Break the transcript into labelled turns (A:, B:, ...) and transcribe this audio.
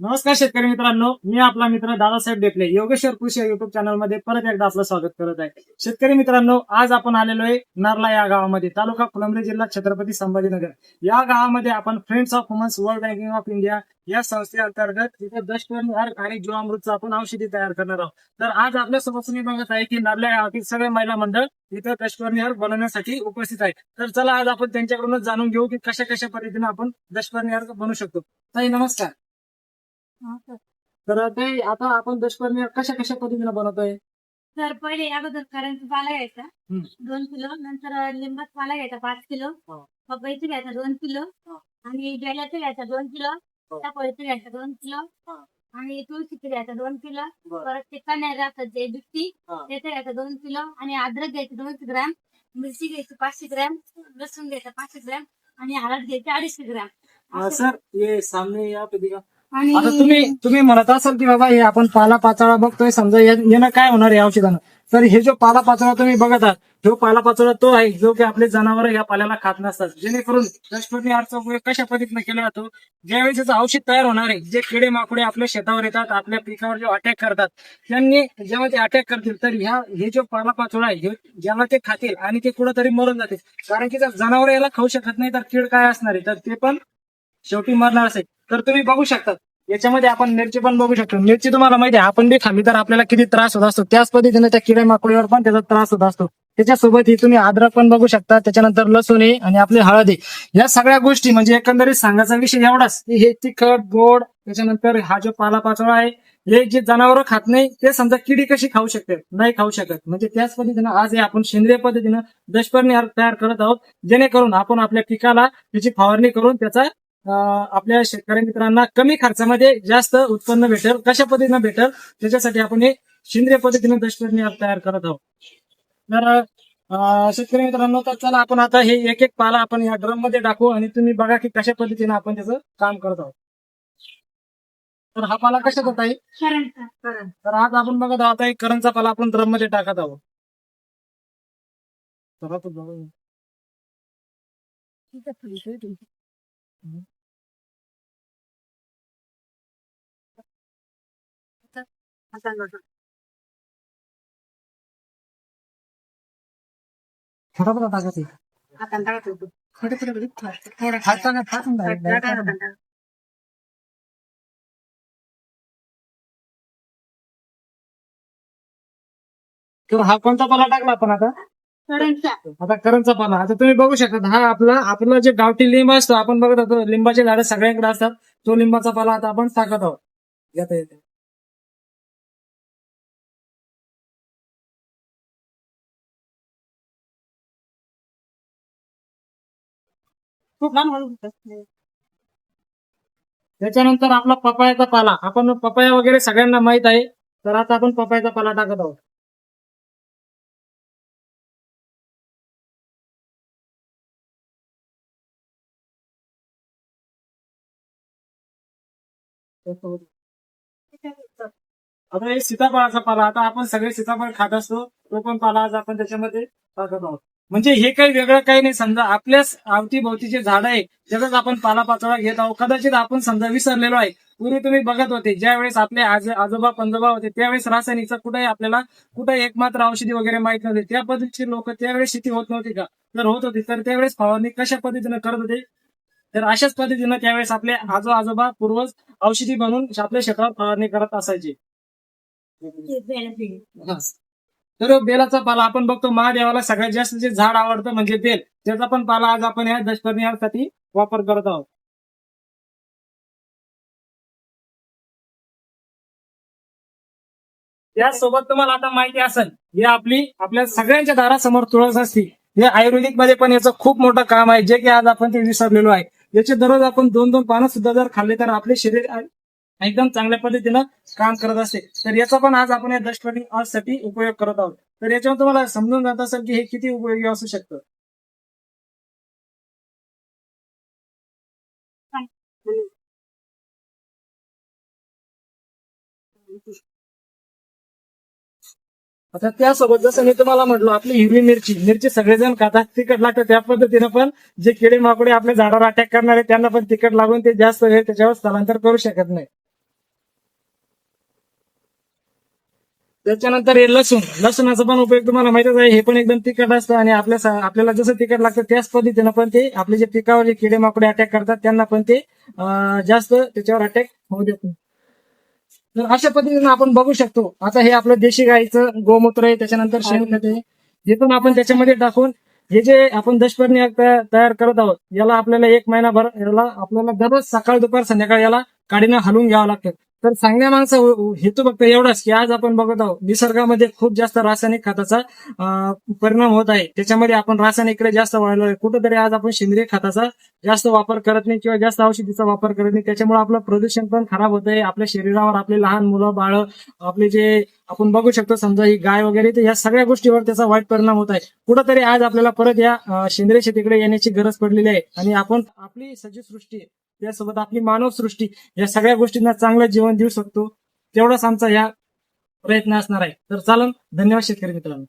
A: नमस्कार शेतकरी मित्रांनो मी आपला मित्र दादासाहेब डेपले योगेश्वर कृषी या युट्यूब चॅनलमध्ये परत एकदा आपलं स्वागत करत आहे. शेतकरी मित्रांनो आज आपण आलेलो आहे नारला या गावामध्ये तालुका फुलंब्री जिल्हा छत्रपती संभाजीनगर. या गावामध्ये आपण friends of womens world banking of India या संस्थेअंतर्गत तिथे दशपर्णी आणि जीवामृतचं आपण औषधी तयार करणार आहोत. तर आज आपल्यासोबत मी बघत आहे की नारल्या गावातील सगळे महिला मंडळ इथं दशपर्णी बनवण्यासाठी उपस्थित आहे तर चला आज आपण त्यांच्याकडूनच जाणून घेऊ की कशा कशा पद्धतीने आपण दशपर्णी अर्क बनवू शकतो. ताई नमस्कार. तर ते आता आपण दशपर्णी कशा कशा पद्धतीने बनवतोय
B: तर पहिले अगोदर करंट पाला घ्यायचा. दोन किलो नंतर लिंबात पाला घ्यायचा पाच किलो
A: हो.
B: पपईचं घ्यायचा दोन किलो
A: हो.
B: आणि बेलाचं घ्यायचा दोन किलो
A: हो.
B: टपोळीचं घ्यायचा दोन किलो
A: हो.
B: आणि तुळशीचं घ्यायचा दोन किलो. परत ते कण्या राहतात जे बिट्टी
A: हा.
B: त्याचं घ्यायचं दोन किलो आणि अद्रक घ्यायचं दोनशे ग्रॅम मिरची घ्यायची पाचशे ग्रॅम लसूण घ्यायचा पाचशे ग्रॅम आणि हळद घ्यायची अडीचशे ग्रॅम.
A: सर ये सामने या दिखा. आता तुम्ही तुम्ही म्हणत असाल की बाबा हे आपण पाला पाचोळा बघतोय समजा या- यानं काय होणार आहे औषधानं? तर हे जो पाला पाचोळा तुम्ही बघत आहात जो पाला पाचोळा तो आहे जो की आपले जनावर या पाल्याला खात नसतात. जेणेकरून दशपती आरचा उपयोग कशा पद्धतीने केला जातो? ज्यावेळेस याचं औषध तयार होणार आहे जे किडे माकुडे आपल्या शेतावर येतात आपल्या पिकावर जे अटॅक करतात त्यांनी जेव्हा ते अटॅक करतील तर ह्या हे जो पाला पाचोळा आहे ज्याला ते खातील आणि ते कुठंतरी मरून जातील. कारण की जर जनावर याला खाऊ शकत नाही तर कीड काय असणार आहे? तर ते पण शेवटी मरणार असेल तर तुम्ही बघू शकतात याच्यामध्ये आपण मिरची पण बघू शकतो. मिरची तुम्हाला माहिती आहे आपण बी खाल्ली तर आपल्याला किती त्रास होत असतो. त्याच पद्धतीने त्या किडे माकुडीवर पण त्याचा त्रास होत असतो. त्याच्यासोबत ही तुम्ही अद्रक पण बघू शकता. त्याच्यानंतर लसूण आहे आणि आपली हळद आहे. या सगळ्या गोष्टी म्हणजे एकंदरीत सांगायचा विषय एवढाच की हे तिखट गोड त्याच्यानंतर हा जो पालापाचोळा आहे हे जे जनावर खात नाही ते समजा किडी कशी खाऊ शकते नाही खाऊ शकत. म्हणजे त्याच पद्धतीनं आज हे आपण सेंद्रिय पद्धतीनं दशपर्णी तयार करत आहोत. जेणेकरून आपण आपल्या पिकाला त्याची फवारणी करून त्याचा आपल्या शेतकरी मित्रांना कमी खर्चामध्ये जास्त उत्पन्न भेटेल कशा पद्धतीनं भेटेल त्याच्यासाठी आपण हे सेंद्रिय पद्धतीनं दशपर्णी तयार करत आहोत. तर शेतकरी मित्रांनो तर चला आपण आता हे एक एक पाला आपण या ड्रममध्ये टाकू आणि तुम्ही बघा की कशा पद्धतीने आपण त्याचं काम करत आहोत. तर हा पाला कशाचा आहे तर आज आपण बघत आहोत आता एक करंचा पाला आपण ड्रममध्ये टाकत आहोत. तर टाकून द्या. तर हा कोणता पाला टाकला आपण आता? आता करंचा पाला. आता तुम्ही बघू शकता हा आपला आपला जे गावठी लिंब असतो आपण बघत होतो लिंबाचे झाडं सगळ्यांकडे असतात. तो लिंबाचा पाला आता आपण टाकत आहोत. येते.
B: खूप लहान हळू
A: त्याच्यानंतर आपला पपायाचा पाला. आपण पपाया वगैरे सगळ्यांना माहीत आहे. तर आता आपण पपायाचा पाला टाकत आहोत. आता हे सीताफळाचा पाला. आता आपण सगळे सीताफळ खात असतो. तो पण पाला आज आपण त्याच्यामध्ये टाकत आहोत. म्हणजे हे काही वेगळं काही नाही. समजा आपल्याच अवतीभोवतीचे झाड आहे त्याचाच आपण पाला पाचोळा घेत आहोत. कदाचित आपण समजा विसरलेलो आहे. पूर्वी तुम्ही बघत होते ज्या वेळेस आपले आज आजोबा पंजोबा होते त्यावेळेस रासायनिकचा कुठेही आपल्याला कुठे एकमात्र औषधी वगैरे माहीत नव्हते. त्या पद्धतीचे लोक त्यावेळेस शेती होत नव्हती का? तर होत होती. तर त्यावेळेस फवारणी कशा पद्धतीने करत होते? तर अशाच पद्धतीनं त्यावेळेस आपले आजो आजोबा पूर्वज औषधी बनवून आपल्या शेतावर फवारणी करत असायचे. तर बेलाचा पाला आपण बघतो महादेवाला सगळ्यात जास्त जे झाड आवडतं म्हणजे बेल. त्याचा पण पाला आज आपण या दशपर्णीसाठी वापर करत आहोत. त्यासोबत तुम्हाला आता माहिती असेल हे आपली आपल्या सगळ्यांच्या दारासमोर तुळस असते. हे आयुर्वेदिकमध्ये पण याचं खूप मोठं काम आहे जे की आज आपण ते विसरलेलो आहे. याचे दररोज आपण दोन दोन पानं सुद्धा जर खाल्ले तर आपले शरीर एकदम चांगल्या पद्धतीनं काम करत असते. तर याचा पण आज आपण या दशपर्णी साठी उपयोग करत आहोत. तर याच्यावर तुम्हाला समजून जात असेल की हे किती उपयोगी असू शकतं. आता त्यासोबत जसं मी तुम्हाला म्हटलं आपली हिरवी मिरची मिरची सगळेजण खातात तिखट लागतं त्या पद्धतीनं पण जे किडे माकडे आपल्या झाडावर अटॅक करणारे त्यांना पण तिखट लागून ते जास्त वेळ त्याच्यावर स्थलांतर करू शकत नाही. त्याच्यानंतर हे लसूण लसूणाचा पण उपयोग तुम्हाला माहितच आहे हे पण एकदम तिखट असतं आणि आपल्या आपल्याला जसं तिखट लागतं त्याच पद्धतीनं पण ते आपले जे पिकावर जे किडे माकडे अटॅक करतात त्यांना पण ते जास्त त्याच्यावर अटॅक होऊ देत. तर अशा पद्धतीनं आपण बघू शकतो. आता हे आपलं देशी गाईचं गोमूत्र आहे त्याच्यानंतर शेणखत आहे हे पण आपण त्याच्यामध्ये टाकून हे जे आपण दशपर्णी तया- तयार करत आहोत याला आपल्याला एक महिनाभर याला आपल्याला दररोज सकाळ दुपार संध्याकाळ याला काडीनं हलवून घ्यावं लागतं. तर सांगण्या माणसा हेतू फक्त एवढाच की आज आपण बघत आहोत निसर्गामध्ये खूप जास्त रासायनिक खताचा परिणाम होत आहे. त्याच्यामध्ये आपण रासायनिकडे जास्त वळलो कुठेतरी आज आपण सेंद्रिय खताचा जास्त वापर करत नाही किंवा जास्त औषधीचा वापर करत नाही. त्याच्यामुळे आपलं प्रदूषण पण खराब होत आहे. आपल्या शरीरावर आपले लहान मुलं बाळ आपले जे आपण बघू शकतो समजा ही गाय वगैरे तर या सगळ्या गोष्टीवर त्याचा वाईट परिणाम होत आहे. कुठंतरी आज आपल्याला परत या सेंद्रिय शेतीकडे येण्याची गरज पडलेली आहे. आणि आपण आपली सजीव सृष्टी त्यासोबत आपली मानवसृष्टी या सगळ्या गोष्टींना चांगलं जीवन देऊ शकतो. तेवढाच आमचा या प्रयत्न असणार आहे. तर चालन धन्यवाद शेतकरी मित्रांनो.